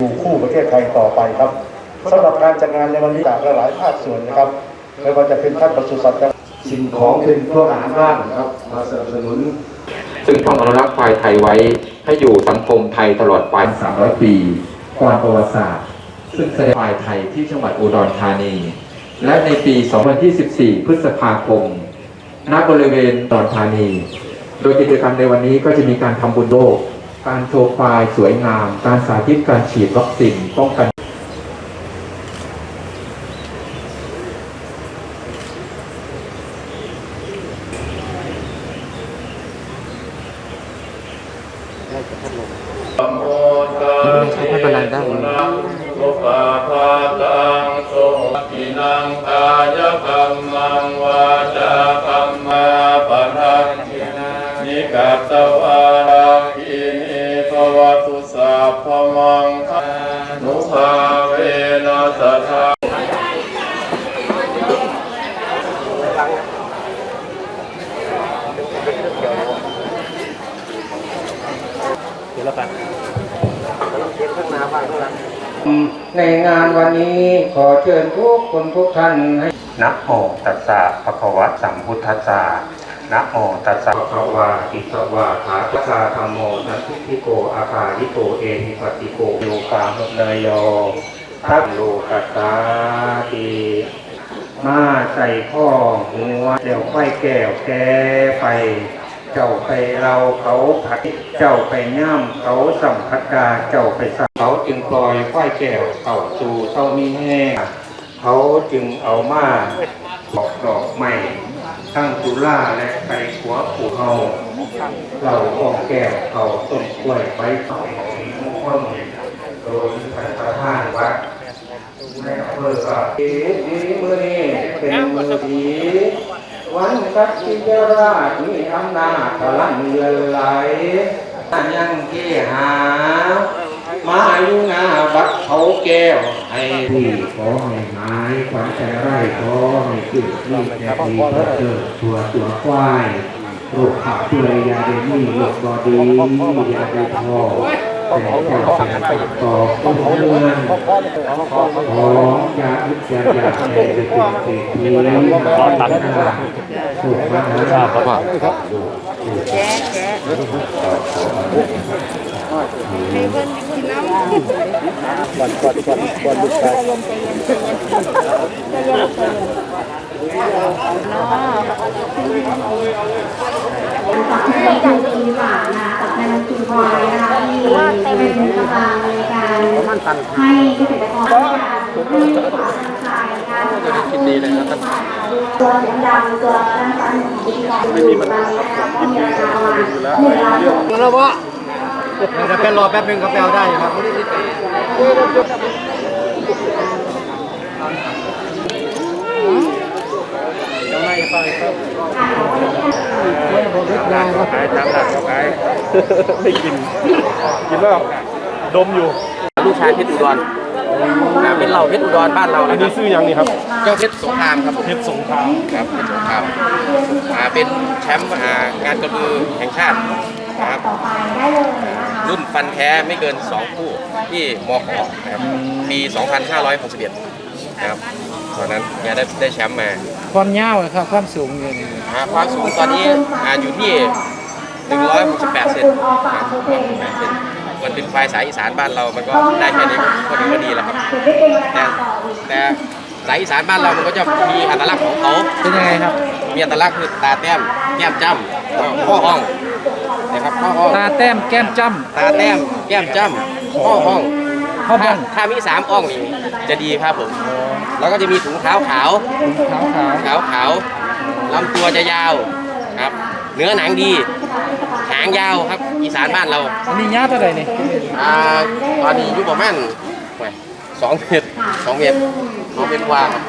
อยู่คู่ประเทศไทยต่อไปครับสำหรับการจัดงานในวันนี้จากหลายภาคส่วนนะครับไม่ว่าจะเป็นท่านปศุสัตว์สิ่งของเป็นพวกอาหารบ้านครับมาสนับสนุน ซึ่งต้องอนุรักษ์ควายไทยไว้ให้อยู่สังคมไทยตลอดไป 300 ปีความประวัติศาสตร์ ซึ่งแสดงควายไทยที่จังหวัดอุดรธานี และในปี 2014 พฤษภาคม ณ บริเวณอุดรธานี โดยกิจกรรมในวันนี้ก็จะมีการทำบุญโลก การโชว์ควายสวยงาม การสาธิตการฉีดวัคซีนป้องกันไม่เป็นไรได้สุปาภาตังโสุขินังกายกร งนุภาเวนัสทาในงานวันนี้ขอเชิญทุกคนทุกท่านให้นะโมตัสสะภะคะวะสัมพุทธัสสะ นะโมตัสสะภะวะอิสวะขาตัสสะธัมโมสันทิโกอาคาลิโกเอหิปัสสิโกโยกามุเนยโยทัพโลกัสสาติมาใส่ข้อหัวเดี๋ยวไฟแก้วแก้ไป เจ้าไปเราเขาผัดเจ้าไปย่ำเขาสัมผัสกาเจ้าไปสัมเขาจึงปล่อยไฟแก้วเข้าสู่เต้ามีแห้งเขาจึงเอามาดอกดอกไม้ ทั้งจุฬาและไปขัวผูเฮาเราออกแก้วเขาต้นกล้วยไปใส่สีมงคลโดยท่านประธานวัดในอำเภอก็ดีดีมือนี้เป็นมือดีวันกัจจิยราชมีอำนาจพลังเลือนไหลยังที่หา มาอยู่หน้าวัดเขาแก้วให้ที่ขอให้หายขวัญใจไร่ขอให้ขึ้นที่แต่ดีก็เจอตัวตัวควายโรคขับเปื่อยยาเดนี่โรคบอดียาเดทอแต่เจ้าแสนต่อต้นเมืองของยาอุจจาระในเด็กเด็กนี้ตันสุขมหาราชครับแจ๊แจ๊ ให้เพิ่นกินน้ำวันก่อนก่อนก่อนลูกชายให้ดูดีกว่านนะกับนายคุณพลอยนะคะที่เป็นกำลังในการให้เกษตรกรให้ความสนใจการคิดดีเลยครับตัวเสียงดังตัวการฟังดีของไม่มีมันนะคะก็มีราคาประมาณหนึ่งล้านบาท แล้ววะจะเป็นรอแป๊บนึงก็แปลได้ครับขายตามหลักขายไม่กิน กินแล้วดมอยู่ ลูกชายเพชรอุดรอ่าเป็นเหล่าเพชรอุดรบ้านเราอันนะคนี้รับซื้อยังนี่ครับ เจ้าเพชรสงครามครับเพชรสงครามครับเพชรสงครามอ่าเป็นแชมป์อ่างานกระบือแห่งชาตินะ ครับ ต่อไปได้เลยนะคะรุ่นฟันแท้ไม่เกิน 2 คู่ที่มขนะครับปี 2561นะครับตอนนั้นแกได้ได้แชมป์มาความยาวอะครับความสูงอยู่นี่อ่าความสูงตอนนี้อ่าอยู่ที่ 168เซนครับ168เซนมันเป็นควายสายอีสานบ้านเรา มันก็ได้แค่นี้ก็ถือว่าดีแล้วครับแต่แต่สายอีสานบ้านเรา มันก็จะมีอัตลักษณ์ของเขาเป็นยังไงครับ มีอัตลักษณ์คือตาแต้มแก้มจ้ำข้อห้องนะครับข้อห้อง ตาแต้มแก้มจ้ตาแต้มแก้มจ้ำข้อห้องำข้อบ้ถ้างถ้ามีสามอ่องนี่จะดีครับผม แล้วก็จะมีถุงเท้าขาว ขาวขาวขาวขาวลำตัวจะยาวครับ เนื้อหนังดี หางยาวครับ อีสานบ้านเราอันนี้ยาวเท่าไหร่นี่อ่าตอนนี้อยู่ประมาณโอ้ยสองเมตรสองเมตรสองเมตรกว่าครับ